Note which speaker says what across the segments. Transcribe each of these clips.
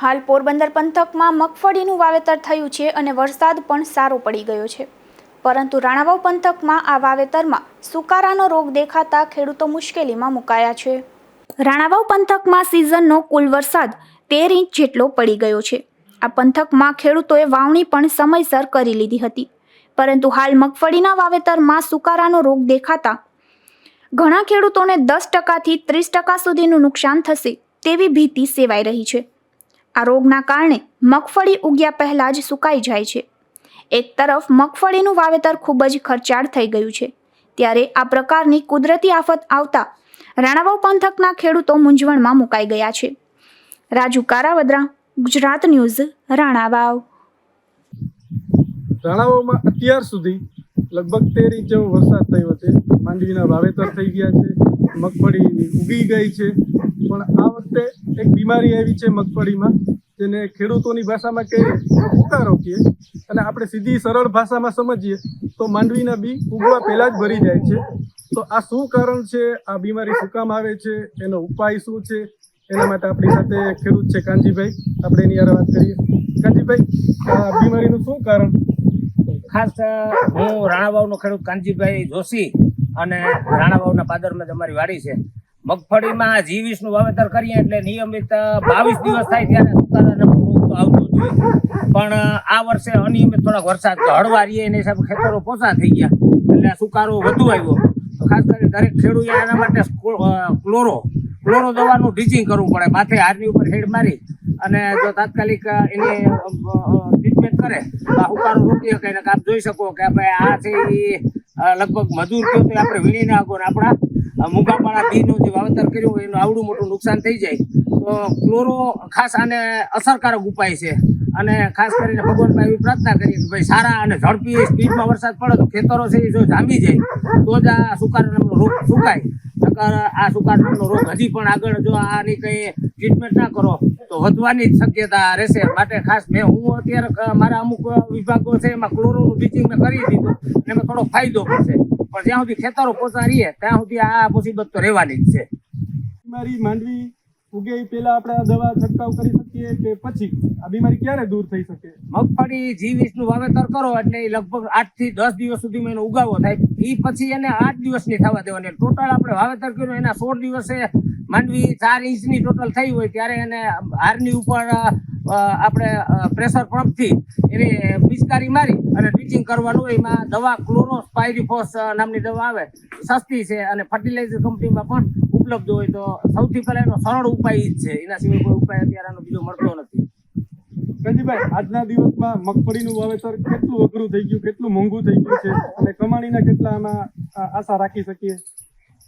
Speaker 1: હાલ પોરબંદર પંથકમાં મગફળીનું વાવેતર થયું છે અને વરસાદ પણ સારો પડી ગયો છે. પરંતુ રાણાવાવ પંથકમાં આ વાવેતરમાં સુકારાનો રોગ દેખાતા ખેડૂતો મુશ્કેલીમાં મુકાયા છે. રાણાવાવ પંથકમાં સિઝનનો કુલ વરસાદ તેર ઇંચ જેટલો પડી ગયો છે. આ પંથકમાં ખેડૂતોએ વાવણી પણ સમયસર કરી લીધી હતી. પરંતુ હાલ મગફળીના વાવેતરમાં સુકારાનો રોગ દેખાતા ઘણા ખેડૂતોને દસ ટકાથી ત્રીસ ટકા સુધીનું નુકસાન થશે તેવી ભીતિ સેવાઈ રહી છે. આ રોગના કારણે મગફળી ઉગ્યા પહેલાં જ સુકાઈ જાય છે. એક તરફ મગફળીનું વાવેતર ખૂબ જ ખર્ચાળ થઈ ગયું છે. ત્યારે આ પ્રકારની કુદરતી આફત આવતા રાણાવાવ પંથકના ખેડૂતો મૂંઝવણમાં મુકાઈ ગયા છે. રાજુ કારાવદ્રા, ગુજરાત ન્યૂઝ, રાણાવાવ.
Speaker 2: રાણાઓમાં અત્યાર સુધી લગભગ તેર ઇંચ જેવો વરસાદ થયો છે. માંડવીના વાવેતર થઈ ગયા છે. મગફળી ઉગી ગઈ છે. પણ આ વખતે એક બીમારી આવી છે મગફળીમાં, જેને ખેડૂતોની ભાષામાં કહીએ તો ઉકારો કહીએ અને આપણે સીધી સરળ ભાષામાં સમજીએ તો માંડવીના બી ઉગવા પહેલાં જ ભરી જાય છે. તો આ શું કારણ છે? આ બીમારી શું કામ આવે છે? એનો ઉપાય શું છે? એના માટે આપણી સાથે ખેડૂત છે કાનજીભાઈ. આપણે એની યાર વાત કરીએ. કાનજીભાઈ, આ બીમારીનું શું કારણ?
Speaker 3: ખાસ હું રાણાવાવનો ખેડૂત કાનજીભાઈ જોશી અને રાણાબાવના પાદરમાં જ અમારી વાડી છે. મગફળીમાં જી નું વાવેતર કરીએ એટલે નિયમિત બાવીસ દિવસ થાય ત્યારે સુકારાનો રોગ આવતો જોઈએ પણ આ વર્ષે અનિયમિત થોડાક વરસાદ હળવા રહીએ એના હિસાબે ખેતરો પોસા થઈ ગયા. એટલે સુકારો વધુ આવ્યો. તો ખાસ કરીને દરેક ખેડૂતે એના માટે ક્લોરો ક્લોરો દવાનું ડીચિંગ કરવું પડે. માથે હારની ઉપર હેડ મારી અને જો તાત્કાલિક એની ટ્રીટમેન્ટ કરે તો ઉકાળો રોકી શકે આપ જોઈ શકો કે ભાઈ આ છે અ, લગભગ મજૂર કયો તો આપણે વીણી નાખો ને આપણા મૂંગાપાળા બીનું જે વાવેતર કર્યું હોય એનું આવડું મોટું નુકસાન થઈ જાય. તો ક્લોરો ખાસ આને અસરકારક ઉપાય છે. અને ખાસ કરીને ભગવાન એવી પ્રાર્થના કરીએ કે ભાઈ સારા અને ઝડપી સ્પીડમાં વરસાદ પડે તો ખેતરો છે એ જો જામી જાય, તો જ આ સુકારા નામનો રોગ સુકાય. નકર આ સુકારા નામનો રોગ હજી પણ આગળ જો આની કંઈ ટ્રીટમેન્ટ ના કરો તો વધવાની શક્યતા રહેશે. માટે ખાસ મેં હું અત્યારે મારા અમુક વિભાગો છે એમાં ક્લોરોનું બ્લીચિંગ મેં કરી દીધું. અને એમાં થોડો ફાયદો પડશે પણ જ્યાં સુધી ખેતરો પોતા રહીએ ત્યાં સુધી આ મુસીબત તો રહેવાની જ છે.
Speaker 2: બીમારી માંડવી ઉગે પેલા આપણે આ દવા છંટકાવ કરી શકીએ કે પછી? આ બીમારી ક્યારે દૂર થઈ શકે?
Speaker 3: મગફળી જી નું વાવેતર કરો એટલે લગભગ આઠથી દસ દિવસ સુધીમાં એનો ઉગાવો થાય. એ પછી એને આઠ દિવસની થવા દેવાની. ટોટલ આપણે વાવેતર કર્યું એના સોળ દિવસે માંડવી ચાર ઇંચની ટોટલ થઈ હોય ત્યારે એને હારની ઉપર આપણે પ્રેશર પંપથી એની પિચકારી મારી અને ટીચિંગ કરવાનું એમાં દવા ક્લોરોસ્પાયરીફોસ નામની દવા આવે, સસ્તી છે અને ફર્ટિલાઇઝર કંપનીમાં પણ ઉપલબ્ધ હોય તો સૌથી પહેલા એનો સરળ ઉપાય જ છે. એના સિવાય કોઈ ઉપાય અત્યારે બીજો મળતો નથી.
Speaker 2: કંજીભાઈ, આજના દિવસમાં મગફળીનું વાવેતર કેટલું અઘરું થઈ ગયું, કેટલું મોંઘું થઈ ગયું છે? અને કમાણીના કેટલા આમાં આશા રાખી શકીએ?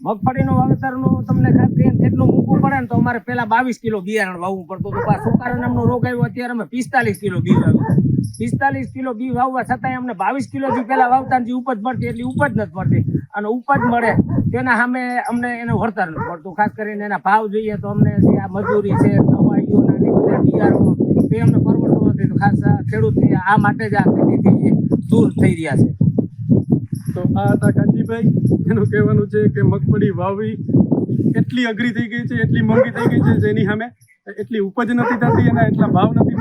Speaker 3: મગફળીનું વાવેતરનું તમને ખાસ કરીને કેટલું મૂકવું પડે ને તો અમારે પેલા બાવીસ કિલો બિયારણ વાવવું પડતું હતું. પણ સુકારા નામનો રોગ આવ્યો, અત્યારે અમે પિસ્તાલીસ કિલો બી વાવ્યું પિસ્તાલીસ કિલો બી વાવવા છતાંય અમને બાવીસ કિલો જે પેલા વાવતા જે ઉપજ મળતી એટલી ઉપજ નથી મળતી. અને ઉપજ મળે તેના સામે અમને એનું વળતર નથી મળતું. ખાસ કરીને એના ભાવ જોઈએ તો અમને જે આ મજૂરી છે, દવાઈઓ ને બધા બિયારણો તે અમને પરવડતું નથી. તો ખાસ ખેડૂત આ માટે જ આ ખેતીથી દૂર થઈ રહ્યા છે.
Speaker 2: તો આ હતા એનું કહેવાનું છે કે મગફળી વાવવી એટલી અઘરી થઈ ગઈ છે, એટલી મોંઘી થઈ ગઈ છે જેની સામે એટલી ઉપજ નથી થતી અને એટલા ભાવ નથી.